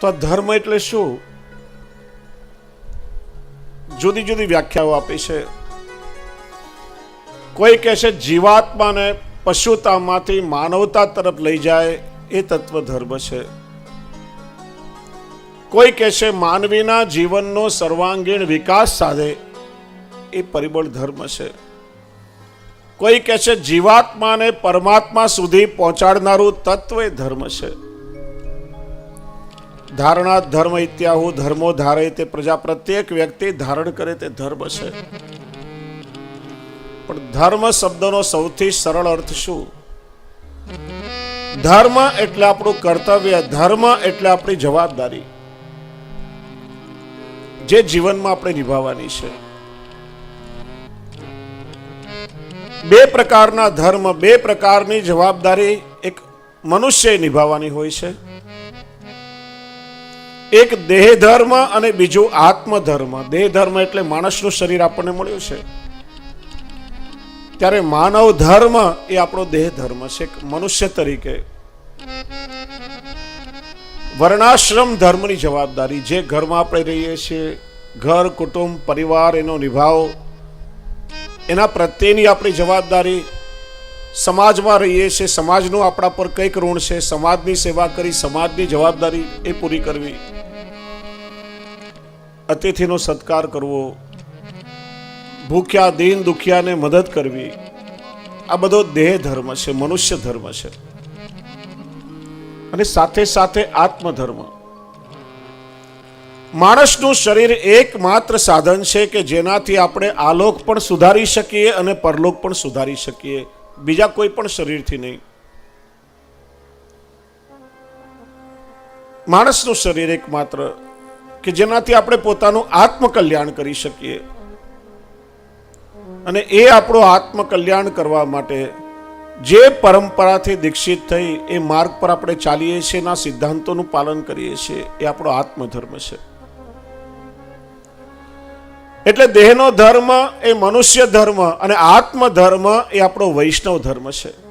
તો આ ધર્મ એટલે શું? જુદી જુદી વ્યાખ્યાઓ આપી છે. કોઈ કહે છે, જીવાત્માને પશુતામાંથી માનવતા તરફ લઈ જાય, એ તત્વ ધર્મ છે. કોઈ કહે છે, માનવીના જીવનનો સર્વાંગીણ વિકાસ સાધે એ પરિબળ ધર્મ છે. કોઈ કહે છે, જીવાત્માને પરમાત્મા સુધી પહોંચાડનારું તત્વ એ ધર્મ છે. ધારણા ધર્મ ઇત્યાહુ, ધર્મો ધારે તે પ્રજા પ્રત્યેક વ્યક્તિ ધારણ કરે તે ધર્મ છે. પણ ધર્મ શબ્દનો સૌથી સરળ અર્થ શું? ધર્મ એટલે આપણું કર્તવ્ય, ધર્મ એટલે આપણી જવાબદારી, જે જીવનમાં આપણે નિભાવવાની છે. બે પ્રકારના ધર્મ, બે પ્રકારની જવાબદારી એક મનુષ્ય નિભાવવાની હોય છે. એક દેહ ધર્મ અને બીજું આત્મધર્મ. દેહ ધર્મ એટલે માણસનું શરીર આપણને મળ્યું છે. ત્યારે માનવ ધર્મ એ આપણો દેહ ધર્મ છે મનુષ્ય તરીકે વર્ણાશ્રમ ધર્મની જવાબદારી. જે ઘરમાં આપણે રહીએ છીએ, ઘર, કુટુંબ, પરિવાર એનો નિભાવ, એના પ્રત્યેની આપણી જવાબદારી સમાજમાં રહીએ છીએ, સમાજનું આપણા પર કંઈક ઋણ છે, સમાજની સેવા કરી, સમાજની જવાબદારી એ પૂરી કરવી. અતિથિનો સત્કાર કરવો, ભૂખ્યા, દીન દુખિયાને મદદ કરવી. આ બધો દેહ ધર્મ છે, મનુષ્ય ધર્મ છે. અને સાથે સાથે આત્મધર્મ. માણસનું શરીર એકમાત્ર સાધન છે કે જેનાથી આપણે આલોક પણ સુધારી શકીએ અને પરલોક પણ સુધારી શકીએ. બીજા કોઈ પણ શરીરથી નહીં. માણસનું શરીર એકમાત્ર કે જેનાથી આપણે પોતાનું આત્મકલ્યાણ કરી શકીએ. અને એ આપણું આત્મકલ્યાણ કરવા માટે જે પરંપરાથી દીક્ષિત થઈ એ માર્ગ પર આપણે ચાલીએ છીએ એના સિદ્ધાંતોનું પાલન કરીએ છીએ, એ આપણો આત્મધર્મ છે. એટલે દેહનો ધર્મ એ મનુષ્ય ધર્મ અને આત્મ ધર્મ એ આપણો વૈષ્ણવ ધર્મ છે.